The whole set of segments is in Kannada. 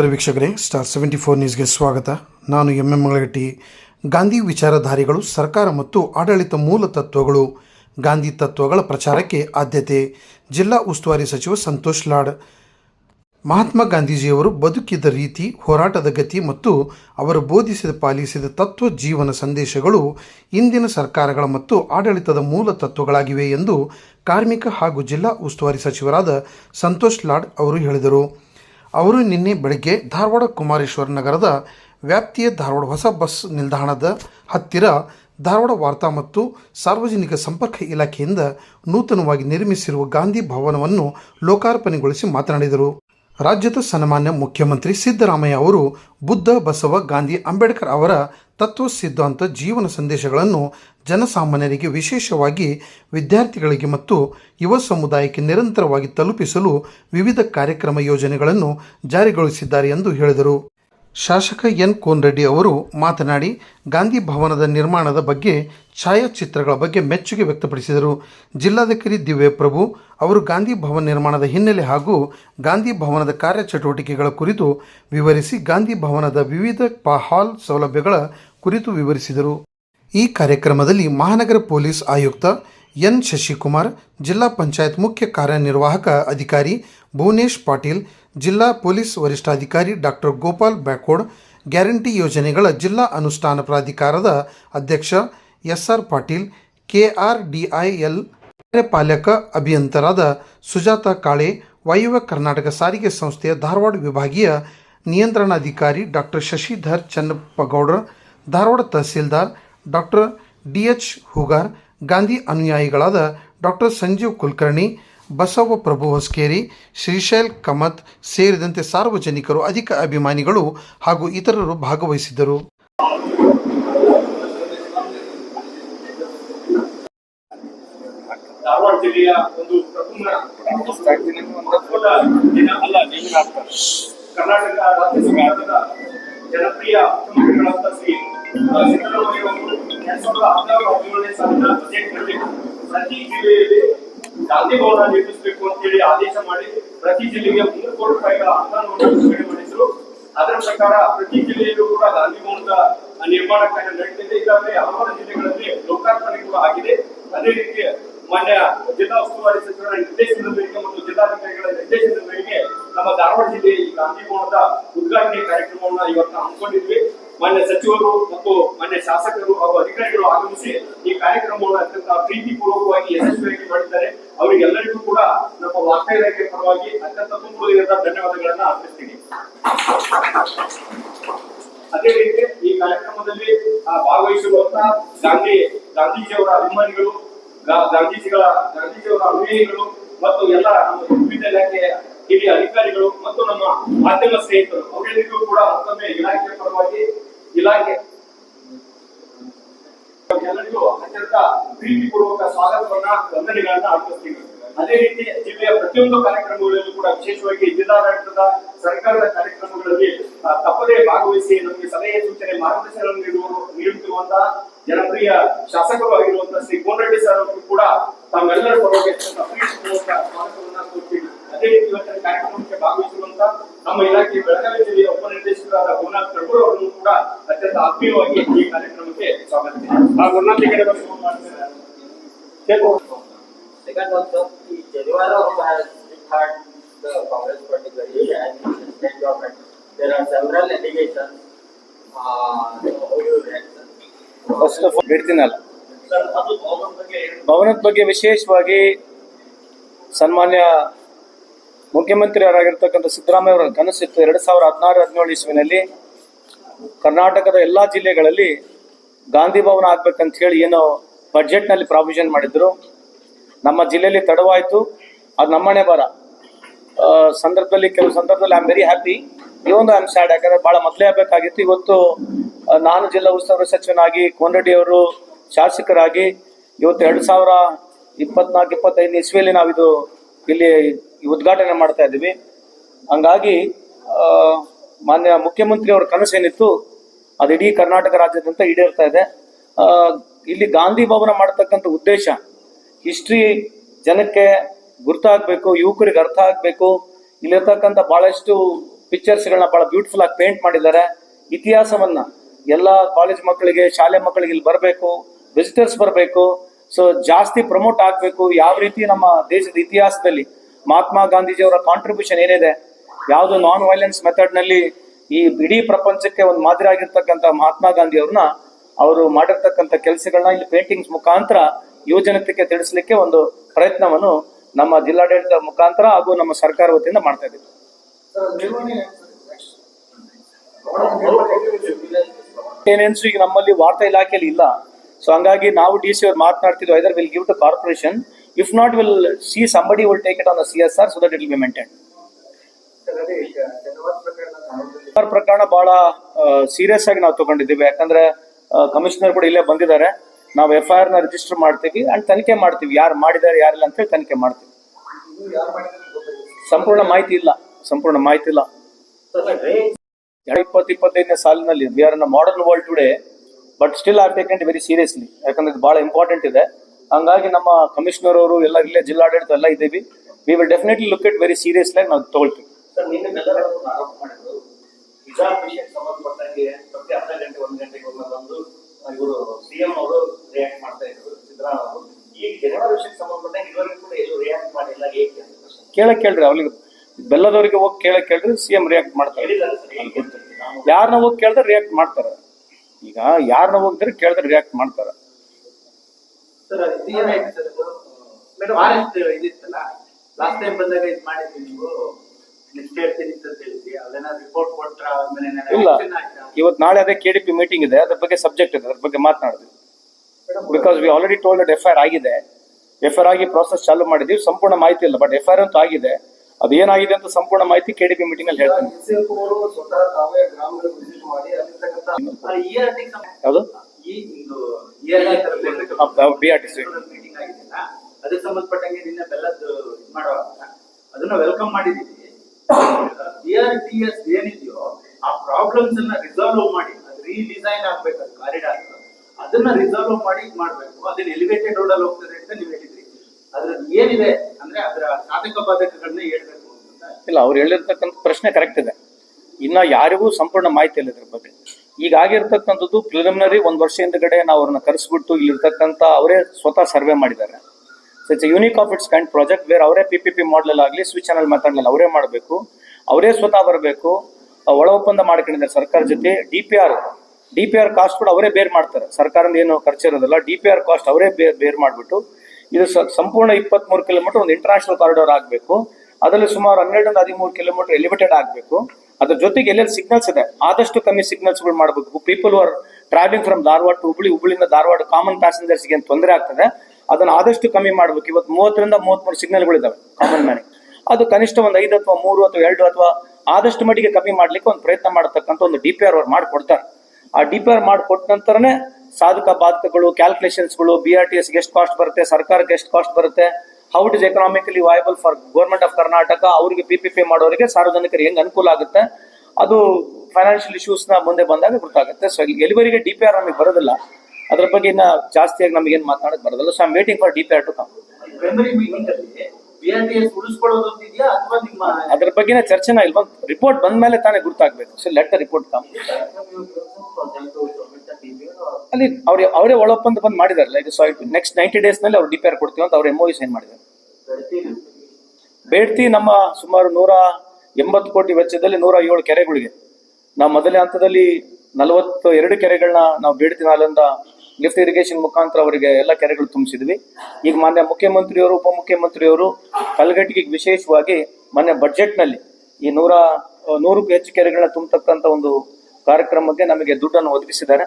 ನಮಸ್ಕಾರ ವೀಕ್ಷಕರೇ ಸ್ಟಾರ್ ಸೆವೆಂಟಿ ಫೋರ್ ನ್ಯೂಸ್ಗೆ ಸ್ವಾಗತ. ನಾನು ಎಂ ಎಂ ಮಂಗಳಗಟ್ಟಿ. ಗಾಂಧಿ ವಿಚಾರಧಾರಿಗಳು ಸರ್ಕಾರ ಮತ್ತು ಆಡಳಿತ ಮೂಲ ತತ್ವಗಳು. ಗಾಂಧಿ ತತ್ವಗಳ ಪ್ರಚಾರಕ್ಕೆ ಆದ್ಯತೆ. ಜಿಲ್ಲಾ ಉಸ್ತುವಾರಿ ಸಚಿವ ಸಂತೋಷ್ ಲಾಡ್. ಮಹಾತ್ಮ ಗಾಂಧೀಜಿಯವರು ಬದುಕಿದ ರೀತಿ, ಹೋರಾಟದ ಗತಿ ಮತ್ತು ಅವರು ಬೋಧಿಸಿದ, ಪಾಲಿಸಿದ ತತ್ವ ಜೀವನ ಸಂದೇಶಗಳು ಇಂದಿನ ಸರ್ಕಾರಗಳ ಮತ್ತು ಆಡಳಿತದ ಮೂಲ ತತ್ವಗಳಾಗಿವೆ ಎಂದು ಕಾರ್ಮಿಕ ಹಾಗೂ ಜಿಲ್ಲಾ ಉಸ್ತುವಾರಿ ಸಚಿವರಾದ ಸಂತೋಷ್ ಲಾಡ್ ಅವರು ಹೇಳಿದರು. ಅವರು ನಿನ್ನೆ ಬೆಳಗ್ಗೆ ಧಾರವಾಡ ಕುಮಾರೇಶ್ವರ ನಗರದ ವ್ಯಾಪ್ತಿಯ ಧಾರವಾಡ ಹೊಸ ಬಸ್ ನಿಲ್ದಾಣದ ಹತ್ತಿರ ಧಾರವಾಡ ವಾರ್ತಾ ಮತ್ತು ಸಾರ್ವಜನಿಕ ಸಂಪರ್ಕ ಇಲಾಖೆಯಿಂದ ನೂತನವಾಗಿ ನಿರ್ಮಿಸಿರುವ ಗಾಂಧಿ ಭವನವನ್ನು ಲೋಕಾರ್ಪಣೆಗೊಳಿಸಿ ಮಾತನಾಡಿದರು. ರಾಜ್ಯದ ಸನ್ಮಾನ್ಯ ಮುಖ್ಯಮಂತ್ರಿ ಸಿದ್ದರಾಮಯ್ಯ ಅವರು ಬುದ್ಧ, ಬಸವ, ಗಾಂಧಿ ಅಂಬೇಡ್ಕರ್ ಅವರ ತತ್ವ, ಸಿದ್ಧಾಂತ, ಜೀವನ ಸಂದೇಶಗಳನ್ನು ಜನಸಾಮಾನ್ಯರಿಗೆ ವಿಶೇಷವಾಗಿ ವಿದ್ಯಾರ್ಥಿಗಳಿಗೆ ಮತ್ತು ಯುವ ಸಮುದಾಯಕ್ಕೆ ನಿರಂತರವಾಗಿ ತಲುಪಿಸಲು ವಿವಿಧ ಕಾರ್ಯಕ್ರಮ ಯೋಜನೆಗಳನ್ನು ಜಾರಿಗೊಳಿಸಿದ್ದಾರೆ ಎಂದು ಹೇಳಿದರು. ಶಾಸಕ ಎನ್. ಕೋನ್ರೆಡ್ಡಿ ಅವರು ಮಾತನಾಡಿ, ಗಾಂಧಿ ಭವನದ ನಿರ್ಮಾಣದ ಬಗ್ಗೆ ಛಾಯಾಚಿತ್ರಗಳ ಬಗ್ಗೆ ಮೆಚ್ಚುಗೆ ವ್ಯಕ್ತಪಡಿಸಿದರು. ಜಿಲ್ಲಾಧಿಕಾರಿ ದಿವ್ಯಪ್ರಭು ಅವರು ಗಾಂಧಿ ಭವನ ನಿರ್ಮಾಣದ ಹಿನ್ನೆಲೆ ಹಾಗೂ ಗಾಂಧಿ ಭವನದ ಕಾರ್ಯಚಟುವಟಿಕೆಗಳ ಕುರಿತು ವಿವರಿಸಿ, ಗಾಂಧಿ ಭವನದ ವಿವಿಧ ಹಾಲ್ ಸೌಲಭ್ಯಗಳ ಕುರಿತು ವಿವರಿಸಿದರು. ಈ ಕಾರ್ಯಕ್ರಮದಲ್ಲಿ ಮಹಾನಗರ ಪೊಲೀಸ್ ಆಯುಕ್ತ ಎನ್. ಶಶಿಕುಮಾರ್, ಜಿಲ್ಲಾ ಪಂಚಾಯತ್ ಮುಖ್ಯ ಕಾರ್ಯನಿರ್ವಾಹಕ ಅಧಿಕಾರಿ ಭುವನೇಶ್ ಪಾಟೀಲ್ ಜಿಲ್ಲಾ ಪೊಲೀಸ್ ವರಿಷ್ಠಾಧಿಕಾರಿ ಡಾಕ್ಟರ್ ಗೋಪಾಲ್ ಬ್ಯಾಕೋಡ್ ಗ್ಯಾರಂಟಿ ಯೋಜನೆಗಳ ಜಿಲ್ಲಾ ಅನುಷ್ಠಾನ ಪ್ರಾಧಿಕಾರದ ಅಧ್ಯಕ್ಷ ಎಸ್ ಆರ್ ಪಾಟೀಲ್, ಕೆಆರ್ಡಿಐಎಲ್ ಕಾರ್ಯಪಾಲಕ ಅಭಿಯಂತರಾದ ಸುಜಾತ ಕಾಳೆ, ವಾಯುವ್ಯ ಕರ್ನಾಟಕ ಸಾರಿಗೆ ಸಂಸ್ಥೆಯ ಧಾರವಾಡ ವಿಭಾಗೀಯ ನಿಯಂತ್ರಣಾಧಿಕಾರಿ doctor Shashidhar Channappagoudar, Dharwad tahsildar doctor D H Hoogar, Gandhi ಅನುಯಾಯಿಗಳಾದ doctor Sanjeev Kulkarni Basava Prabhu Hoskeri, Shrishail, Kamat ಸೇರಿದಂತೆ ಸಾರ್ವಜನಿಕರು ಅಧಿಕ ಅಭಿಮಾನಿಗಳು ಹಾಗೂ ಇತರರು ಭಾಗವಹಿಸಿದ್ದರು. ಜನಪ್ರಿಯ ಪ್ರತಿ ಜಿಲ್ಲೆಯಲ್ಲಿ ಗಾಂಧಿ ಭವನ ನಿರ್ಮಿಸಬೇಕು ಅಂತೇಳಿ ಆದೇಶ ಮಾಡಿ ಪ್ರತಿ ಜಿಲ್ಲೆಗೆ ಮೂರು ಕೋಟಿ ರೂಪಾಯಿಗಳ ಅನುದಾನವನ್ನು ಬಿಡುಗಡೆ ಮಾಡಿದ್ರು. ಅದರ ಪ್ರಕಾರ ಪ್ರತಿ ಜಿಲ್ಲೆಯಲ್ಲೂ ಕೂಡ ಗಾಂಧಿ ಭವನದ ನಿರ್ಮಾಣ ಕಾರ್ಯ ನಡೀತಿದೆ ಈಗಾಗಲೇ ಹಲವಾರು ಜಿಲ್ಲೆಗಳಲ್ಲಿ ಲೋಕಾರ್ಪಣೆ ಕೂಡ ಆಗಿದೆ. ಅದೇ ರೀತಿ ಮಾನ್ಯ ಜಿಲ್ಲಾ ಉಸ್ತುವಾರಿ ಸಚಿವರ ನಿರ್ದೇಶನದ ಮೇರೆಗೆ ಮತ್ತು ಜಿಲ್ಲಾಧಿಕಾರಿಗಳ ನಿರ್ದೇಶನದ ಮೇರೆಗೆ ನಮ್ಮ ಧಾರವಾಡ ಜಿಲ್ಲೆ ಈ ಗಾಂಧಿ ಭವನದ ಉದ್ಘಾಟನೆ ಕಾರ್ಯಕ್ರಮವನ್ನ ಇವತ್ತು ಹಮ್ಮಿಕೊಂಡಿದ್ವಿ. ಮಾನ್ಯ ಸಚಿವರು ಮತ್ತು ಮಾನ್ಯ ಶಾಸಕರು ಹಾಗೂ ಅಧಿಕಾರಿಗಳು ಆಗಮಿಸಿ ಈ ಕಾರ್ಯಕ್ರಮವನ್ನು ಅತ್ಯಂತ ಪ್ರೀತಿ ಪೂರ್ವಕವಾಗಿ ಯಶಸ್ವಿಯಾಗಿ ಮಾಡಿದ್ದಾರೆ. ಅವರಿಗೆಲ್ಲರಿಗೂ ಕೂಡ ನಮ್ಮ ವಾರ್ತಾ ಇಲಾಖೆ ಪರವಾಗಿ ಅತ್ಯಂತ ತುಂಬುವುದರಿಂದ ಧನ್ಯವಾದಗಳನ್ನ ಅರ್ಪಿಸ್ತೀನಿ. ಅದೇ ರೀತಿ ಈ ಕಾರ್ಯಕ್ರಮದಲ್ಲಿ ಭಾಗವಹಿಸಿರುವಂತಹ ಗಾಂಧಿ, ಗಾಂಧೀಜಿಯವರ ಅಭಿಮಾನಿಗಳು ಗಾಂಧೀಜಿಗಳ, ಗಾಂಧೀಜಿಯವರ ಅಭಿಮಾನಿಗಳು ಮತ್ತು ಎಲ್ಲ ವಿವಿಧ ಇಲಾಖೆಯ ಹಿರಿಯ ಅಧಿಕಾರಿಗಳು ಮತ್ತು ನಮ್ಮ ಮಾಧ್ಯಮ ಸ್ನೇಹಿತರು, ಅವರೆಲ್ಲರಿಗೂ ಕೂಡ ಮತ್ತೊಮ್ಮೆ ಇಲಾಖೆಯ ಪರವಾಗಿ ಇಲಾಖೆ. ಎಲ್ಲರಿಗೂ ಅತ್ಯಂತ ಪ್ರೀತಿಪೂರ್ವಕ ಸ್ವಾಗತವನ್ನ ವಂದನೆಗಳನ್ನ ಅರ್ಪಿಸ್ತೀವಿ. ಅದೇ ರೀತಿ ಜಿಲ್ಲೆಯ ಪ್ರತಿಯೊಂದು ಕಾರ್ಯಕ್ರಮಗಳಲ್ಲೂ ಕೂಡ ವಿಶೇಷವಾಗಿ ಜಿಲ್ಲಾಡಳಿತದ ಸರ್ಕಾರದ ಕಾರ್ಯಕ್ರಮಗಳಲ್ಲಿ ತಪ್ಪದೇ ಭಾಗವಹಿಸಿ ನಮಗೆ ಸಲಹೆ ಸೂಚನೆ ಮಾರ್ಗದರ್ಶನ ನೀಡುವ ನೀಡುತ್ತಿರುವಂತಹ ಜನಪ್ರಿಯ ಶಾಸಕರು ಆಗಿರುವಂತಹ ಶ್ರೀ ಕೋನರೆಡ್ಡಿ ಸರ್ ಅವರು ಕೂಡ ತಾವೆಲ್ಲರ ಪರವಾಗಿ ಅತ್ಯಂತ ಸ್ವಾಗತವನ್ನ ಕೋರ್ತೀವಿ ಅದೇ ರೀತಿ ಇವತ್ತಿನ ಕಾರ್ಯಕ್ರಮಕ್ಕೆ ಭಾಗವಹಿಸಿರುವಂತಹ ನಮ್ಮ ಇಲಾಖೆ ಬೆಳಗಾವಿ ಜಿಲ್ಲೆಯ ಉಪನಿರ್ದೇಶಕರಾದ ಗುರುನಾಥ್ ಕಡ್ಬೂರ್ ಅವರನ್ನು ಕೂಡ ಅತ್ಯಂತ ಆತ್ಮೀಯವಾಗಿ ಈ ಕಾರ್ಯಕ್ರಮಕ್ಕೆ ಸ್ವಾಗತಿಸಿದೆ ಆ ಗುರುನಾಥಿಗೆ ಮಾಡ್ತಾರೆ Second also, the Jariwala who has had the Congress party very and the state government, there are several allegations. Uh, how do you react? sir? First of all ಬಿಡ್ತೀನಲ್ಲ sir ಅದು ಭವನದ ಬಗ್ಗೆ ಏನು ಭವನದ ಬಗ್ಗೆ ವಿಶೇಷವಾಗಿ ಸನ್ಮಾನ್ಯ ಮುಖ್ಯಮಂತ್ರಿಯವರಾಗಿರ್ತಕ್ಕಂಥ ಸಿದ್ದರಾಮಯ್ಯ ಅವರ ಕನಸಿತ್ತು ಎರಡು ಸಾವಿರ ಹದಿನಾರು, ಹದಿನೇಳು ಇಸ್ವಿನಲ್ಲಿ ಕರ್ನಾಟಕದ ಎಲ್ಲ ಜಿಲ್ಲೆಗಳಲ್ಲಿ ಗಾಂಧಿ ಭವನ ಆಗ್ಬೇಕಂತ ಹೇಳಿ ಏನು ಬಡ್ಜೆಟ್ನಲ್ಲಿ ಪ್ರಾವಿಷನ್ ಮಾಡಿದ್ರು. ನಮ್ಮ ಜಿಲ್ಲೆಯಲ್ಲಿ ತಡವಾಯಿತು. ಅದು ನಮ್ಮನೆ ಬರ ಸಂದರ್ಭದಲ್ಲಿ, ಕೆಲವು ಸಂದರ್ಭದಲ್ಲಿ ಐ ಆಮ್ ವೆರಿ ಹ್ಯಾಪಿ ಇವೊಂದು ಐ ಆಮ್ ಸ್ಯಾಡ್ ಯಾಕಂದ್ರೆ ಬಹಳ ಮೊದಲೇ ಆಗಬೇಕಾಗಿತ್ತು. ಇವತ್ತು ನಾನು ಜಿಲ್ಲಾ ಉಸ್ತುವಾರಿ ಸಚಿವನಾಗಿ ಕೋನರೆಡ್ಡಿ ಅವರು ಶಾಸಕರಾಗಿ ಇವತ್ತು ಎರಡು ಸಾವಿರ ಇಪ್ಪತ್ನಾಲ್ಕು ಇಪ್ಪತ್ತೈದು ಇಸ್ವಿಯಲ್ಲಿ ನಾವಿದು ಇಲ್ಲಿ ಈ ಉದ್ಘಾಟನೆ ಮಾಡ್ತಾ ಇದ್ದೀವಿ. ಹಂಗಾಗಿ ಮಾನ್ಯ ಮುಖ್ಯಮಂತ್ರಿ ಅವರ ಕನಸೇನಿತ್ತು ಅದು ಇಡೀ ಕರ್ನಾಟಕ ರಾಜ್ಯದಂತ ಈಡೇರ್ತಾ ಇದೆ. ಇಲ್ಲಿ ಗಾಂಧಿ ಭವನ ಮಾಡತಕ್ಕಂಥ ಉದ್ದೇಶ ಹಿಸ್ಟ್ರಿ ಜನಕ್ಕೆ ಗುರ್ತಾಗಬೇಕು, ಯುವಕರಿಗೆ ಅರ್ಥ ಆಗಬೇಕು. ಇಲ್ಲಿರ್ತಕ್ಕಂಥ ಬಹಳಷ್ಟು ಪಿಕ್ಚರ್ಸ್ಗಳನ್ನ ಬಹಳ ಬ್ಯೂಟಿಫುಲ್ ಆಗಿ ಪೇಂಟ್ ಮಾಡಿದ್ದಾರೆ. ಇತಿಹಾಸವನ್ನ ಎಲ್ಲ ಕಾಲೇಜ್ ಮಕ್ಕಳಿಗೆ, ಶಾಲೆ ಮಕ್ಕಳಿಗೆ ಇಲ್ಲಿ ಬರಬೇಕು ವಿಸಿಟರ್ಸ್ ಬರಬೇಕು. ಸೊ ಜಾಸ್ತಿ ಪ್ರಮೋಟ್ ಆಗಬೇಕು. ಯಾವ ರೀತಿ ನಮ್ಮ ದೇಶದ ಇತಿಹಾಸದಲ್ಲಿ ಮಹಾತ್ಮ ಗಾಂಧೀಜಿಯವರ ಕಾಂಟ್ರಿಬ್ಯೂಷನ್ ಏನಿದೆ? ಯಾವುದು ನಾನ್ ವೈಲೆನ್ಸ್ ಮೆಥಡ್ನಲ್ಲಿ ಈ ಇಡೀ ಪ್ರಪಂಚಕ್ಕೆ ಒಂದು ಮಾದರಿ ಆಗಿರ್ತಕ್ಕಂಥ ಮಹಾತ್ಮ ಗಾಂಧಿ ಅವ್ರನ್ನ ಅವರು ಮಾಡಿರ್ತಕ್ಕಂಥ ಕೆಲಸಗಳನ್ನ ಇಲ್ಲಿ ಪೇಂಟಿಂಗ್ಸ್ ಮುಖಾಂತರ ಯುವಜನತೆಗೆ ತಿಳಿಸ್ಲಿಕ್ಕೆ ಒಂದು ಪ್ರಯತ್ನವನ್ನು ನಮ್ಮ ಜಿಲ್ಲಾಡಳಿತ ಮುಖಾಂತರ ಹಾಗೂ ನಮ್ಮ ಸರ್ಕಾರ ವತಿಯಿಂದ ಮಾಡ್ತಾ ಇದ್ದೀವಿ. ಏನೇನ್ಸು ಈಗ ನಮ್ಮಲ್ಲಿ ವಾರ್ತಾ ಇಲಾಖೆಯಲ್ಲಿ ಇಲ್ಲ. ಸೊ ಹಂಗಾಗಿ ನಾವು ಡಿ ಸಿ ಅವ್ರು ಮಾತನಾಡ್ತಿದ್ವಿ either will give to corporation if not will see somebody will take it on the CSR are that it it be maintained. ಪ್ರಕರಣ ಬಹಳ ಸೀರಿಯಸ್ ಆಗಿ ನಾವು ತಗೊಂಡಿದ್ದೀವಿ. ಯಾಕಂದ್ರೆ ಕಮಿಷನರ್ ಕೂಡ ಇಲ್ಲೇ ಬಂದಿದ್ದಾರೆ. ನಾವು ಎಫ್ ಐ ಆರ್ನ ರಿಜಿಸ್ಟರ್ ಮಾಡ್ತೀವಿ ಅಂಡ್ ತನಿಖೆ ಮಾಡ್ತೀವಿ. ಯಾರು ಮಾಡಿದ್ದಾರೆ, ಯಾರಿಲ್ಲ ಅಂತ ಹೇಳಿ ತನಿಖೆ ಮಾಡ್ತೀವಿ. ಸಂಪೂರ್ಣ ಮಾಹಿತಿ ಇಲ್ಲ. ಸಂಪೂರ್ಣ ಮಾಹಿತಿ ಇಲ್ಲ. ಎರಡು ಇಪ್ಪತ್ತು ಇಪ್ಪತ್ತೈದನೇ ಸಾಲಿನಲ್ಲಿ we are modern world today but still are taken very seriously ಯಾಕಂದ್ರೆ ಬಹಳ ಇಂಪಾರ್ಟೆಂಟ್ ಇದೆ. ಹಂಗಾಗಿ ನಮ್ಮ ಕಮಿಷನರ್ ಅವರು ಎಲ್ಲ ಇಲ್ಲೇ ಜಿಲ್ಲಾಡಳಿತ ಎಲ್ಲ ಇದ್ದೀವಿ. We will definitely look it very seriously ಆಗಿ ನಾವು ತಗೊಳ್ತೀವಿ. ಸಿಎಂ ಕೇಳಕ್ ಕೇಳ್ರಿ ಅವ್ರಿಗೆ ಬೆಲ್ಲದವರಿಗೆ ಹೋಗಿ ಕೇಳಕ್ ಕೇಳ್ರಿ ಸಿ ಎಂ ರಿಯಾಕ್ಟ್ ಮಾಡ್ತಾರೆ. ಯಾರನ್ನ ಹೋಗಿ ಕೇಳಿದ್ರೆ ರಿಯಾಕ್ಟ್ ಮಾಡ್ತಾರೆ. ಈಗ ಯಾರನ್ನ ಹೋಗಿದ್ರೆ ಕೇಳಿದ್ರೆ ರಿಯಾಕ್ಟ್ ಮಾಡ್ತಾರೆ. ಸರ್ ಇದೇನಾಯ್ತು ಸರ್ ಅದು. ಫಾರೆಸ್ಟ್ ಇದಿತ್ತಲ್ಲ ಲಾಸ್ಟ್ ಟೈಮ್ ಬಂದಾಗ ಇದು ಮಾಡಿದ್ವಿ ನೀವು. ನೆಕ್ಸ್ಟ್ ಹೇಳ್ತೀನಿ ಅಂತ ಹೇಳಿದ್ರಿ ಅದೇನ ರಿಪೋರ್ಟ್ ಕೊಟ್ರ ಏನಾರ ಇಲ್ಲ? ಇವತ್ತು ನಾಳೆ ಅದೇ ಕೆ ಡಿ ಪಿ ಮೀಟಿಂಗ್ ಇದೆ. ಅದ್ರ ಬಗ್ಗೆ ಸಬ್ಜೆಕ್ಟ್ ಇದೆ. ಅದ್ರ ಬಗ್ಗೆ ಮಾತನಾಡಿದ್ವಿ because we already told F I R ಆಗಿದೆ. ಎಫ್ ಐ ಆರ್ ಆಗಿ ಪ್ರಾಸೆಸ್ ಚಾಲು ಮಾಡಿದೀವಿ. ಸಂಪೂರ್ಣ ಮಾಹಿತಿ ಇಲ್ಲ. ಬಟ್ ಎಫ್ ಐ ಆರ್ ಅಂತೂ ಆಗಿದೆ. ಅದು ಏನಾಗಿದೆ ಅಂತ ಸಂಪೂರ್ಣ ಮಾಹಿತಿ ಕೆಡಿಪಿ ಡಿ ಪಿ ಮೀಟಿಂಗ್ ಅಲ್ಲಿ ಹೇಳ್ತೀನಿ. ಇಯರ್ ಯಾವುದು? ಈ ಒಂದು B R T C meeting ಆಗಿದೆಯಲ್ಲ ಅದಕ್ಕೆ ಸಂಬಂಧಪಟ್ಟಂಗೆ ನಿನ್ನೆ ಬೆಲ್ಲದ್ದು ಇದು ಮಾಡುವಾಗ ಅದನ್ನ ವೆಲ್ಕಮ್ ಮಾಡಿದೀವಿ ಬಿ ಆರ್ ಟಿ ಎಸ್ ಏನಿದೆಯೋ ಆ ಪ್ರಾಬ್ಲಮ್ಸ್ ಅನ್ನ ರಿಸಾಲ್ವ್ ಮಾಡಿ ಅದು ರೀಡಿಸೈನ್ ಆಗ್ಬೇಕು ಅದು ಕಾರಿಡಾರ್ ಅದನ್ನ ರಿಸಾಲ್ವ್ ಮಾಡಿ ಮಾಡಬೇಕು. ಅದನ್ನ ಎಲಿವೇಟೆಡ್ ರೋಡ್ ಅಲ್ಲಿ ಹೋಗ್ತದೆ ಅಂತ ನೀವು ಹೇಳಿದ್ರಿ. ಅದ್ರದ್ದು ಏನಿದೆ ಅಂದ್ರೆ ಅದರ ಸಾಧಕ ಬಾಧಕಗಳನ್ನ ಹೇಳ್ಬೇಕು ಅಂತ. ಇಲ್ಲ ಅವ್ರು ಹೇಳಿರ್ತಕ್ಕಂಥ ಪ್ರಶ್ನೆ ಕರೆಕ್ಟ್ ಇದೆ. ಇನ್ನ ಯಾರಿಗೂ ಸಂಪೂರ್ಣ ಮಾಹಿತಿ ಇಲ್ಲ ಇದ್ರ ಬಗ್ಗೆ. ಈಗ ಆಗಿರ್ತಕ್ಕಂಥದ್ದು ಪ್ರಿಲಿಮಿನರಿ ಒಂದು ವರ್ಷ ಹಿಂದ್ಗಡೆ ನಾವು ಅವ್ರನ್ನ ಕರೆಸ್ಬಿಟ್ಟು ಇಲ್ಲಿರ್ತಕ್ಕಂಥ ಅವರೇ ಸ್ವತಃ ಸರ್ವೆ ಮಾಡಿದ್ದಾರೆ. So it's unique of it's kind project ಬೇರೆ ಅವರೇ ಪಿ ಪಿ ಪಿ ಮಾಡಲ್ ಆಗಲಿ ಸ್ವಿಚ್ ಚಾನಲ್ ಮಾತಾಡಲಿಲ್ಲ ಅವರೇ ಮಾಡಬೇಕು. ಅವರೇ ಸ್ವತಃ ಬರಬೇಕು. ಒಳ ಒಪ್ಪಂದ ಮಾಡ್ಕೊಂಡಿದ್ದಾರೆ ಸರ್ಕಾರ ಜೊತೆ. D P R D P R cost ಕೂಡ ಅವರೇ ಬೇರ್ ಮಾಡ್ತಾರೆ. ಸರ್ಕಾರದ ಏನು ಖರ್ಚಿರೋದಿಲ್ಲ ಡಿ ಪಿ ಆರ್ ಕಾಸ್ಟ್ ಅವರೇ ಬೇರ್ ಬೇರ್ ಮಾಡಿಬಿಟ್ಟು ಇದು ಸಂಪೂರ್ಣ ಇಪ್ಪತ್ಮೂರು ಕಿಲೋಮೀಟರ್ ಒಂದು ಇಂಟರ್ನ್ಯಾಷನಲ್ ಕಾರಿಡಾರ್ ಆಗಬೇಕು. ಅದರಲ್ಲಿ ಸುಮಾರು ಹನ್ನೆರಡರಿಂದ ಹದಿಮೂರು ಕಿಲೋಮೀಟರ್ ಎಲಿವೇಟೆಡ್ ಆಗಬೇಕು. ಅದ್ರ ಜೊತೆಗೆ ಎಲ್ಲೆಲ್ಲಿ ಸಿಗ್ನಲ್ಸ್ ಇದೆ, ಆದಷ್ಟು ಕಮ್ಮಿ ಸಿಗ್ನಲ್ಸ್ಗಳು ಮಾಡಬೇಕು people are travelling from Dharwad to Hubli, ಹುಬ್ಳಿಯಿಂದ Dharwad common ಪ್ಯಾಸೆಂಜರ್ಸ್ಗೆ ಏನು ತೊಂದರೆ ಆಗ್ತದೆ, ಅದನ್ನ ಆದಷ್ಟು ಕಮ್ಮಿ ಮಾಡಬೇಕು. ಇವತ್ತು ಮೂವತ್ತರಿಂದ ಮೂವತ್ಮೂರು ಸಿಗ್ನಲ್ಗಳಿದಾವೆ ಕಾಮನ್ ಮ್ಯಾನ್ ಅದು ಕನಿಷ್ಠ ಒಂದು ಐದು ಅಥವಾ ಮೂರು ಅಥವಾ ಎರಡು ಅಥವಾ ಆದಷ್ಟು ಮಟ್ಟಿಗೆ ಕಮ್ಮಿ ಮಾಡ್ಲಿಕ್ಕೆ ಒಂದು ಪ್ರಯತ್ನ ಮಾಡತಕ್ಕಂಥ ಒಂದು ಡಿ ಪಿ ಆರ್ ಅವ್ರು ಮಾಡಿಕೊಡ್ತಾರೆ. ಆ ಡಿ ಪಿ ಆರ್ ಮಾಡಿಕೊಟ್ಟ ನಂತರನೇ ಸಾಧಕ, ಬಾಧಕಗಳು ಕ್ಯಾಲ್ಕುಲೇಷನ್ಸ್ಗಳು ಬಿ ಆರ್ ಟಿ ಎಸ್ ಎಷ್ಟು ಕಾಸ್ಟ್ ಬರುತ್ತೆ ಸರ್ಕಾರಕ್ಕೆ ಎಷ್ಟು ಕಾಸ್ಟ್ ಬರುತ್ತೆ how it is economically viable for government of Karnataka ಅವರಿಗೆ ಪಿ ಪಿ ಪಿ ಮಾಡೋರಿಗೆ ಸಾರ್ವಜನಿಕರಿಗೆ ಹೆಂಗ್ ಅನುಕೂಲ ಆಗುತ್ತೆ? ಅದು ಫೈನಾನ್ಷಿಯಲ್ನ ಮುಂದೆ ಬಂದಾಗ ಗೊತ್ತಾಗುತ್ತೆ. ಸೊ ಎಲ್ಲಿವರೆಗೆ ಡಿ ಪಿ ಆರ್ ನಮಗೆ ಬರೋದಿಲ್ಲ, ಅದ್ರ ಬಗ್ಗೆ ಇನ್ನ ಜಾಸ್ತಿಯಾಗಿ ನಮಗೇನು ಏನ್ ಮಾತನಾಡಕ್ ಬರೋದಿಲ್ಲ. So I'm waiting for D P R to come ಅದ್ರ ಬಗ್ಗೆನೇ ಚರ್ಚೆನ ಬಂದ ರಿಪೋರ್ಟ್ ಬಂದ್ಮೇಲೆ ತಾನೇ ಗೊತ್ತಾಗ್ಬೇಕು ಸೊ ಲೆಟ್ ರಿಪೋರ್ಟ್ ಕಮ್ ಅಲ್ಲಿ ಅವ್ರ ಅವರೇ ಒಳಪ್ಪಂದ ಬಂದ್ ಮಾಡಿದಾರಲ್ಲ, ಇದು ಸೊ ನೆಕ್ಸ್ಟ್ ನೈಂಟಿ ಡೇಸ್ನಲ್ಲಿ ಅವ್ರು ಡಿಪೇರ್ ಕೊಡ್ತೀವಿ ಅಂತ ಅವ್ರ ಎಂ ಸೈನ್ ಮಾಡಿದ್ದಾರೆ. ಬೇಡ್ತಿ ನಮ್ಮ ಸುಮಾರು ನೂರ ಎಂಬತ್ತು ಕೋಟಿ ವೆಚ್ಚದಲ್ಲಿ ನೂರ ಏಳು ಕೆರೆಗಳಿಗೆ. ನಾವು ಮೊದಲನೇ ಹಂತದಲ್ಲಿ ನಲವತ್ತು ಎರಡು ಕೆರೆಗಳನ್ನ ನಾವು ಬೇಡ್ತಿ ನಾಲಿಂದ ಲಿಫ್ಟ್ ಇರಿಗೇಷನ್ ಮುಖಾಂತರ ಅವರಿಗೆ ಎಲ್ಲ ಕೆರೆಗಳು ತುಂಬಿಸಿದ್ವಿ. ಈಗ ಮಾನ್ಯ ಮುಖ್ಯಮಂತ್ರಿಯವರು, ಉಪಮುಖ್ಯಮಂತ್ರಿಯವರು ಕಲಘಟಗಿಗೆ ವಿಶೇಷವಾಗಿ ಮೊನ್ನೆ ಬಜೆಟ್ನಲ್ಲಿ ಈ ನೂರ, ನೂರಕ್ಕೂ ಹೆಚ್ಚು ಕೆರೆಗಳನ್ನ ತುಂಬತಕ್ಕಂತ ಒಂದು ಕಾರ್ಯಕ್ರಮಕ್ಕೆ ನಮಗೆ ದುಡ್ಡನ್ನು ಒದಗಿಸಿದ್ದಾರೆ.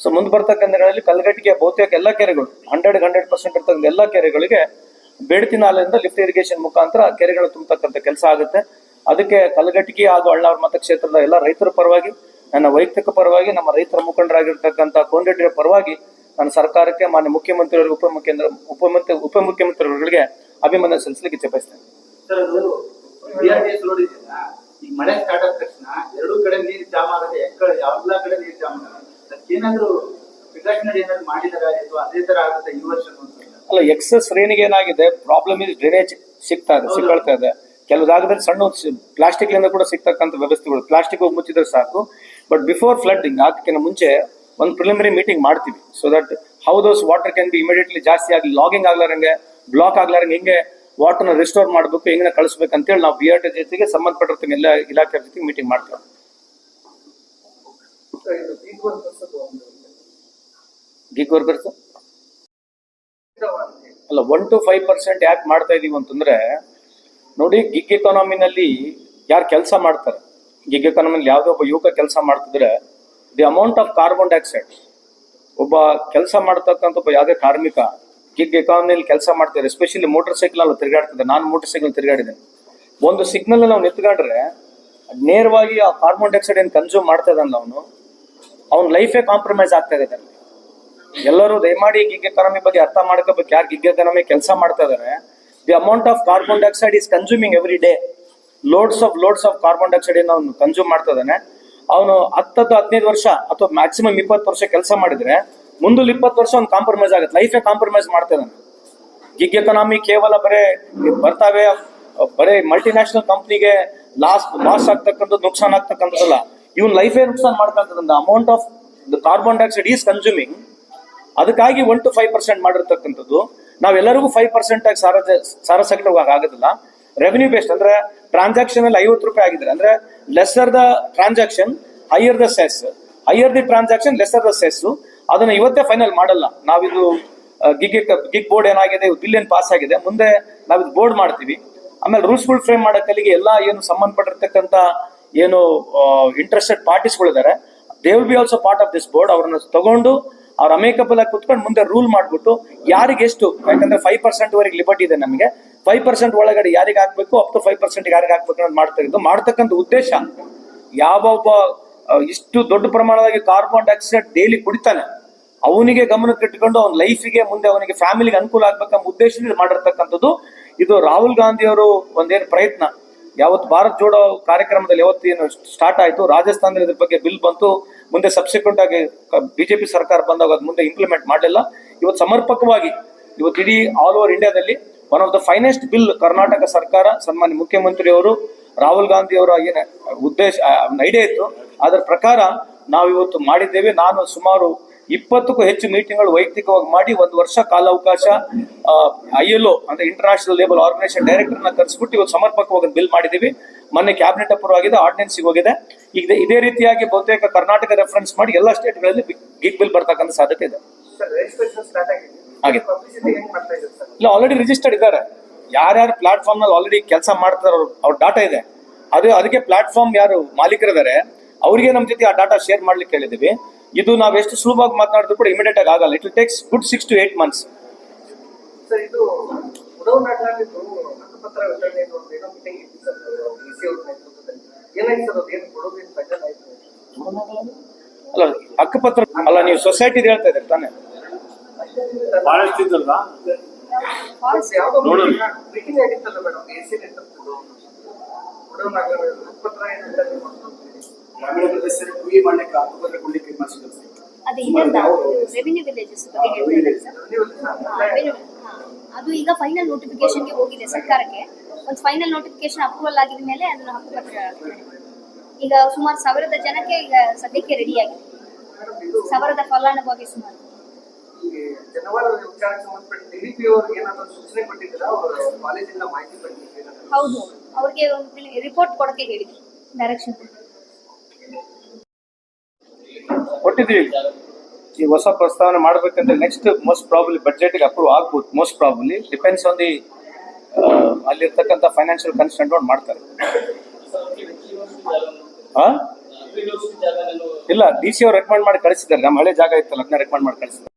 ಸೊ ಮುಂದೆ ಬರ್ತಕ್ಕಂಥ ದಿನಗಳಲ್ಲಿ ಕಲಘಟಗಿಯ ಬಹುತೇಕ ಎಲ್ಲ ಕೆರೆಗಳು ಹಂಡ್ರೆಡ್ ಹಂಡ್ರೆಡ್ ಪರ್ಸೆಂಟ್ ಇರ್ತಕ್ಕಂಥ ಎಲ್ಲ ಕೆರೆಗಳಿಗೆ ಬೇಡ್ತಿ ನಾಲೆಯಿಂದ ಲಿಫ್ಟ್ ಇರಿಗೇಷನ್ ಮುಖಾಂತರ ಕೆರೆಗಳು ತುಂಬತಕ್ಕಂಥ ಕೆಲಸ ಆಗುತ್ತೆ. ಅದಕ್ಕೆ ಕಲಘಟಗಿ ಹಾಗೂ ಅಳ್ಳಾವರ ಮತಕ್ಷೇತ್ರದ ಎಲ್ಲ ರೈತರ ಪರವಾಗಿ ನನ್ನ ವೈಯಕ್ತಿಕ ಪರವಾಗಿ ನಮ್ಮ ರೈತರ ಮುಖಂಡರಾಗಿರ್ತಕ್ಕಂಥ ಕೋನರೆಡ್ಡಿಯ ಪರವಾಗಿ ನಾನು ಸರ್ಕಾರಕ್ಕೆ ಮಾನ್ಯ ಮುಖ್ಯಮಂತ್ರಿಯವರಿಗೆ ಉಪಮುಖ್ಯಮಂತ್ರಿ ಉಪಮುಖ್ಯ ಉಪಮುಖ್ಯಮಂತ್ರಿಗಳಿಗೆ ಅಭಿನಂದನೆ ಸಲ್ಲಿಸಲಿಕ್ಕೆ ಇಚ್ಛೆ ಬಯಸ್ತೇನೆ. ಈಗ ಮಳೆ ಸ್ಟಾರ್ಟ್ ಆದ ತಕ್ಷಣ ಎರಡೂ ಕಡೆ ನೀರು ಜಾಮ್ ಆಗುತ್ತೆ ಎಕ್ಕಳ ಎಲ್ಲಾ ಕಡೆ ನೀರು ಜಾಮ್ ಪ್ರಿಕಾಷನರಿ ಏನಾದ್ರು ಮಾಡಿದಾರ ಅಥವಾ ಅದೇ ತರ ಆಗುತ್ತೆ ಈ ವರ್ಷ ಅಲ್ಲ ಎಕ್ಸಸ್ ರೇನಿಗೆ ಏನಾಗಿದೆ ಪ್ರಾಬ್ಲಮ್ ಇಸ್ ಡ್ರೈನೇಜ್ ಸಿಗ್ತಾ ಇದೆ ಸಿಕ್ಕಳ್ತಾ ಇದೆ. ಕೆಲವು ಜಾಗದಲ್ಲಿ ಸಣ್ಣ ಪ್ಲಾಸ್ಟಿಕ್ ಲಿಂದ ಕೂಡ ಸಿಗ್ತಕ್ಕಂಥ ವ್ಯವಸ್ಥೆಗಳು ಪ್ಲಾಸ್ಟಿಕ್ ಮುಚ್ಚಿದ್ರೆ ಸಾಕು. ಬಟ್ ಬಿಫೋರ್ ಫ್ಲಡ್ಡಿಂಗ್ ಆಗಕ್ಕಿಂತ ಮುಂಚೆ ಒಂದು ಪ್ರಿಲಿಮಿನರಿ ಮೀಟಿಂಗ್ ಮಾಡ್ತೀವಿ. So that how those water can be immediately ಜಾಸ್ತಿ ಆಗಿ ಲಾಗಿಂಗ್ ಆಗ್ಲಾರಂಗೆ ಬ್ಲಾಕ್ ಆಗ್ಲಾರಂಗೆ, ಹಿಂಗೆ ವಾಟರ್ನ ರಿಸ್ಟೋರ್ ಮಾಡಬೇಕು ಹೆಂಗೆ ಕಳಿಸ್ಬೇಕು ಅಂತೇಳಿ ನಾವು ಬಿ ಆರ್ ಟಿ ಜೊತೆಗೆ ಸಂಬಂಧಪಟ್ಟಿರ್ತೀವಿ ಎಲ್ಲ ಇಲಾಖೆ ಜೊತೆಗೆ ಮೀಟಿಂಗ್ ಒಂದು ಗಿಗ್ ವರ್ಕರ್ಸ್ ಅಲ್ಲ ಒನ್ ಟು ಫೈವ್ ಪರ್ಸೆಂಟ್ ಯಾಕೆ ಮಾಡ್ತಾ ಇದೀವಿ ಅಂತಂದ್ರೆ, ನೋಡಿ ಗಿಗ್ ಎಕಾನಮಿನಲ್ಲಿ ಯಾರು ಕೆಲಸ ಮಾಡ್ತಾರೆ? ಗಿಗ್ ಎಕಾನಮಿಲಿ ಯಾವುದೋ ಒಬ್ಬ ಯುವಕ ಕೆಲಸ ಮಾಡ್ತಿದ್ರೆ the amount of carbon dioxide ಒಬ್ಬ ಕೆಲಸ ಮಾಡ್ತಕ್ಕಂಥ ಒಬ್ಬ ಯಾವುದೇ ಕಾರ್ಮಿಕ ಗಿಗ್ ಎಕಾನಮಿಲಿ ಕೆಲಸ ಮಾಡ್ತಾರೆ ಎಸ್ಪೆಷಲಿ ಮೋಟರ್ ಸೈಕಲ್ ಅಲ್ಲಿ ತಿರುಗಾಡ್ತಿದ್ದೆ, ನಾನು ಮೋಟರ್ ಸೈಕಲ್ ತಿರುಗಾಡಿದ್ದೇನೆ. ಒಂದು ಸಿಗ್ನಲ್ ನಾವು ನಿಂತ್ಕೊಂಡ್ರೆ ನೇರವಾಗಿ ಆ ಕಾರ್ಬನ್ ಡೈಆಕ್ಸೈಡ್ ಏನು ಕನ್ಸ್ಯೂಮ್ ಮಾಡ್ತಾ ಇದ್ದಾನಲ್ಲ ಅವನು, ಅವ್ನ ಲೈಫೇ ಕಾಂಪ್ರಮೈಸ್ ಆಗ್ತಾ ಇದೆ ಎಲ್ಲರೂ ದಯಮಾಡಿ ಗಿಗ್ ಎಕಾನಮಿ ಬಗ್ಗೆ ಅರ್ಥ ಮಾಡ್ಕೋಬೇಕು, ಯಾರು ಗಿಗ್ ಎಕಾನಮಿ ಕೆಲಸ ಮಾಡ್ತಾ ಇದಾರೆ the amount of carbon dioxide is consuming every day loads of loads of carbon dioxide ಅವನು ಕನ್ಸ್ಯೂಮ್ ಮಾಡ್ತಾ ಇದ್ದಾನೆ. ಅವನು ಹತ್ತತ್ತು ಹದಿನೈದು ವರ್ಷ ಅಥವಾ ಮ್ಯಾಕ್ಸಿಮಮ್ ಇಪ್ಪತ್ತು ವರ್ಷ ಕೆಲಸ ಮಾಡಿದ್ರೆ ಮುಂದೆ ಇಪ್ಪತ್ತು ವರ್ಷ ಒಂದು ಕಾಂಪ್ರಮೈಸ್ ಆಗುತ್ತೆ. ಲೈಫೇ ಕಾಂಪ್ರಮೈಸ್ ಮಾಡ್ತಾ ಇದ್ದಾನೆ. ಗಿಗ್ ಎಕನಾಮಿ ಕೇವಲ ಬರೇ ಬರ್ತಾವೆ, ಬರೇ ಮಲ್ಟಿನ್ಯಾಷನಲ್ ಕಂಪ್ನಿಗೆ ಲಾಸ್ ಲಾಸ್ ಆಗ್ತಕ್ಕಂಥದ್ದು, ನುಕ್ಸಾನ್ ಆಗ್ತಕ್ಕಂಥದ್ದಲ್ಲ. ಇವನ್ ಲೈಫೇ ನುಕ್ಸಾನ್ ಮಾಡ್ತಕ್ಕಂಥದ್ದು amount of the carbon dioxide is consuming ಅದಕ್ಕಾಗಿ ಒನ್ ಟು ಫೈವ್ ಪರ್ಸೆಂಟ್ ಮಾಡಿರ್ತಕ್ಕಂಥದ್ದು. ನಾವೆಲ್ಲರಿಗೂ ಫೈವ್ ಪರ್ಸೆಂಟ್ ಆಗಿ ಸಾರ ಸಾರ ಸೆಕ್ಟರ್ ಆಗೋದಿಲ್ಲ ರೆವೆನ್ಯೂ ಬೇಸ್ಡ್ ಅಂದ್ರೆ ಟ್ರಾನ್ಸಾಕ್ಷನ್ ಅಲ್ಲಿ ಐವತ್ತು ರೂಪಾಯಿ ಆಗಿದ್ರೆ, ಅಂದ್ರೆ lesser the transaction higher the cess higher the transaction lesser the cess ಅದನ್ನ ಇವತ್ತೇ ಫೈನಲ್ ಮಾಡಲ್ಲ. ನಾವಿದು ಗಿಗ್ ಗಿಗ್ ಬೋರ್ಡ್ ಏನಾಗಿದೆ ಬಿಲ್ ಏನ್ ಪಾಸ್ ಆಗಿದೆ. ಮುಂದೆ ನಾವಿದು ಬೋರ್ಡ್ ಮಾಡ್ತೀವಿ. ಆಮೇಲೆ ರೂಲ್ಸ್ಗಳು ಫ್ರೇಮ್ ಮಾಡಕ್ಕಲ್ಲಿಗೆ ಎಲ್ಲ ಏನು ಸಂಬಂಧಪಟ್ಟಿರ್ತಕ್ಕಂಥ ಏನು interested ಪಾರ್ಟೀಸ್ಗಳಿದ್ದಾರೆ they will be also part of this board ಅವ್ರನ್ನ ತಗೊಂಡು ಅವ್ರ ಅಮೇಕಬಲ್ ಆಗಿ ಕುತ್ಕೊಂಡು ಮುಂದೆ ರೂಲ್ ಮಾಡ್ಬಿಟ್ಟು ಯಾರಿಗೆ ಎಷ್ಟು, ಯಾಕಂದ್ರೆ ಫೈವ್ ಪರ್ಸೆಂಟ್ ವರೆಗೆ ಲಿಬರ್ಟಿ ಇದೆ ನಮಗೆ. ಫೈವ್ ಪರ್ಸೆಂಟ್ ಒಳಗಡೆ ಯಾರಿಗೆ ಹಾಕ್ಬೇಕು ಅಪ್ ಟು ಫೈವ್ ಪರ್ಸೆಂಟ್ ಯಾರಿಗೆ ಹಾಕ್ಬೇಕು ಅಂತ ಮಾಡ್ತಾ ಮಾಡ್ತಕ್ಕಂಥ ಉದ್ದೇಶ, ಯಾವೊಬ್ಬ ಇಷ್ಟು ದೊಡ್ಡ ಪ್ರಮಾಣವಾಗಿ ಕಾರ್ಬನ್ ಡೈಆಕ್ಸೈಡ್ ಡೈಲಿ ಕುಡಿತಾನೆ, ಅವನಿಗೆ ಗಮನಕ್ಕೆ ಇಟ್ಕೊಂಡು ಅವನ ಲೈಫಿಗೆ ಮುಂದೆ ಅವನಿಗೆ ಫ್ಯಾಮಿಲಿಗೆ ಅನುಕೂಲ ಆಗ್ಬೇಕಂಬ ಉದ್ದೇಶದಿಂದ ಮಾಡಿರ್ತಕ್ಕಂಥದ್ದು. ಇದು ರಾಹುಲ್ ಗಾಂಧಿ ಅವರು ಒಂದೇನು ಪ್ರಯತ್ನ ಯಾವತ್ತು ಭಾರತ್ ಜೋಡೋ ಕಾರ್ಯಕ್ರಮದಲ್ಲಿ ಯಾವತ್ತು ಏನು ಸ್ಟಾರ್ಟ್ ಆಯಿತು, ರಾಜಸ್ಥಾನದಲ್ಲಿ ಇದ್ರ ಬಗ್ಗೆ ಬಿಲ್ ಬಂತು, ಮುಂದೆ ಸಬ್ಸಿಕ್ವೆಂಟ್ ಆಗಿ ಬಿಜೆಪಿ ಸರ್ಕಾರ ಬಂದಾಗ ಅದು ಮುಂದೆ ಇಂಪ್ಲಿಮೆಂಟ್ ಮಾಡಲಿಲ್ಲ. ಇವತ್ತು ಸಮರ್ಪಕವಾಗಿ, ಇವತ್ತು ಇಡೀ ಆಲ್ ಓವರ್ ಇಂಡಿಯಾದಲ್ಲಿ one of the finest bill Karnataka ಸರ್ಕಾರ, ಸನ್ಮಾನ್ಯ ಮುಖ್ಯಮಂತ್ರಿ ಅವರು, ರಾಹುಲ್ ಗಾಂಧಿ ಅವರ ಏನು ಉದ್ದೇಶ ಐಡಿಯಾ ಇತ್ತು. ಅದರ ಪ್ರಕಾರ ನಾವು ಇವತ್ತು ಮಾಡಿದ್ದೇವೆ. ನಾನು ಸುಮಾರು ಇಪ್ಪತ್ತಕ್ಕೂ ಹೆಚ್ಚು ಮೀಟಿಂಗ್ಗಳು ವೈಯಕ್ತಿಕವಾಗಿ ಮಾಡಿ ಒಂದು ವರ್ಷ ಕಾಲಾವಕಾಶ ಐ ಎಲ್ ಅಂದ್ರೆ ಇಂಟರ್ನ್ಯಾಷನಲ್ ಲೇಬಲ್ ಆರ್ಗನೈಸೇಷನ್ ಡೈರೆಕ್ಟರ್ನ ಕರೆಸ್ಬಿಟ್ಟು ಇವತ್ತು ಸಮರ್ಪಕವಾಗಿ ಬಿಲ್ ಮಾಡಿದ್ದೀವಿ. ಮೊನ್ನೆ ಕ್ಯಾಬಿನೆಟ್ ಅಪ್ರೂವ್ ಆಗಿದೆ ಆರ್ಡಿನೆನ್ಸ್ ಹೋಗಿದೆ. ಈಗ ಇದೇ ರೀತಿಯಾಗಿ ಬಹುತೇಕ ಕರ್ನಾಟಕ ರೆಫರೆನ್ಸ್ ಮಾಡಿ ಎಲ್ಲ ಸ್ಟೇಟ್ಗಳಲ್ಲಿ ಗಿಗ್ ಬಿಲ್ ಬರ್ತಕ್ಕಂಥ ಸಾಧ್ಯತೆ ಇದೆ. ಇಲ್ಲ ಆಲ್ರೆಡಿ ರಿಜಿಸ್ಟರ್ಡ್ ಇದ್ದಾರೆ. ಯಾರ್ಯಾರು ಪ್ಲಾಟ್ಫಾರ್ಮ್ನಲ್ಲಿ ಆಲ್ರೆಡಿ ಕೆಲಸ ಮಾಡ್ತಾರೋ ಅವ್ರ ಡಾಟಾ ಇದೆ. ಅದು ಅದಕ್ಕೆ ಪ್ಲಾಟ್ಫಾರ್ಮ್ ಯಾರು ಮಾಲೀಕರಿದ್ದಾರೆ ಅವರಿಗೆ ನಮ್ಮ ಜೊತೆ ಆ ಡಾಟಾ ಶೇರ್ ಮಾಡ್ಲಿಕ್ಕೆ ಹೇಳಿದೀವಿ ಇದು ನಾವು ಎಷ್ಟು ಸುಲಭವಾಗಿ ಮಾತನಾಡಿದ್ರು ಕೂಡ ಇಮಿಡಿಯೇಟ್ ಆಗಿ ಆಗಲ್ಲ. It will takes good six to eight months ಅಲ್ಲ ಹಕ್ಕುಪತ್ರ ಅಲ್ಲ ನೀವು ಸೊಸೈಟಿ ಹೇಳ್ತಾ ಇದ್ದೀರಿ ತಾನೆ ಬಹಳಷ್ಟು ಇದ್ದಲ್ವಾ ಯಾವುದೋ ನೋಡೋಣ. ಮೀಟಿಂಗ್ ಆಗಿತ್ತಲ್ಲ ಮೇಡಮ್ ಎ ಸಿ ನೇತೃತ್ವದ್ದು ಉಡವ್ ನಾಟಕ ಹಕ್ಕುಪತ್ರ ಏನು ವಿತರಣೆ ಮಾಡ್ತಾರೆ ಗ್ರಾಮೀಣ ಪ್ರದೇಶದಲ್ಲಿ ಕುಯಿ ಮಾಡಲಿಕ್ಕೆ ಹಕ್ಕುಪತ್ರ ಕೊಡ್ಲಿಕ್ಕೆ ಮಾಡಿಸಿದ್ರು ಅದು ಇದಲ್ಲ ರೆವಿನ್ಯೂ ವಿಲೇಜಸ್ ಬಗ್ಗೆ ಸರ್. ಅದು ಈಗ ಫೈನಲ್ ನೋಟಿಫಿಕೇಶನ್ಗೆ ಹೋಗಿದೆ ಸರ್ಕಾರಕ್ಕೆ. ಒಂದು ಫೈನಲ್ ನೋಟಿಫಿಕೇಶನ್ ಅಪ್ರೂವಲ್ ಆಗಿದ ಮೇಲೆ ಅದನ್ನು ಮಾಡ್ತಾರೆ. ಈಗ ಸುಮಾರು ಸಾವಿರದ ಜನಕ್ಕೆ ಈಗ ಸದ್ಯಕ್ಕೆ ರೆಡಿ ಆಗಿದೆ. ಸಾವಿರದ ಫಲಾನುಭವಿ ಸುಮಾರು. ಹೌದು. ಅವ್ರಿಗೆ ಒಂದು ರಿಪೋರ್ಟ್ ಕೊಡಕ್ಕೆ ಹೇಳಿದ್ವಿ ಡೈರೆಕ್ಷನ್ ಕೊಟ್ಟಿದ್ದೀವಿ. ಈ ಹೊಸ ಪ್ರಸ್ತಾವನೆ ಮಾಡ್ಬೇಕಂದ್ರೆ ನೆಕ್ಸ್ಟ್ ಮೋಸ್ಟ್ ಪ್ರಾಬ್ಲಿ ಬಜೆಟ್ಗೆ ಅಪ್ರೂವ್ ಆಗ್ಬೋದು. Most probably depends on the ಅಲ್ಲಿರ್ತಕ್ಕಂಥ ಫೈನಾನ್ಷಿಯಲ್ ಕನ್ಸ್ಟೆಂಟ್ ಅವ್ರು ಮಾಡ್ತಾರೆ? ಇಲ್ಲ ಡಿ ಸಿ ಅವ್ರು ರೆಕಮೆಂಡ್ ಮಾಡಿ ಕಳಿಸಿದ್ದಾರೆ. ನಮ್ಮ ಹಳೆ ಜಾಗ ಇತ್ತಲ್ಲ, ಅದನ್ನ ರೆಕಮೆಂಡ್ ಮಾಡಿ ಕಳಿಸಿದ್ದಾರೆ.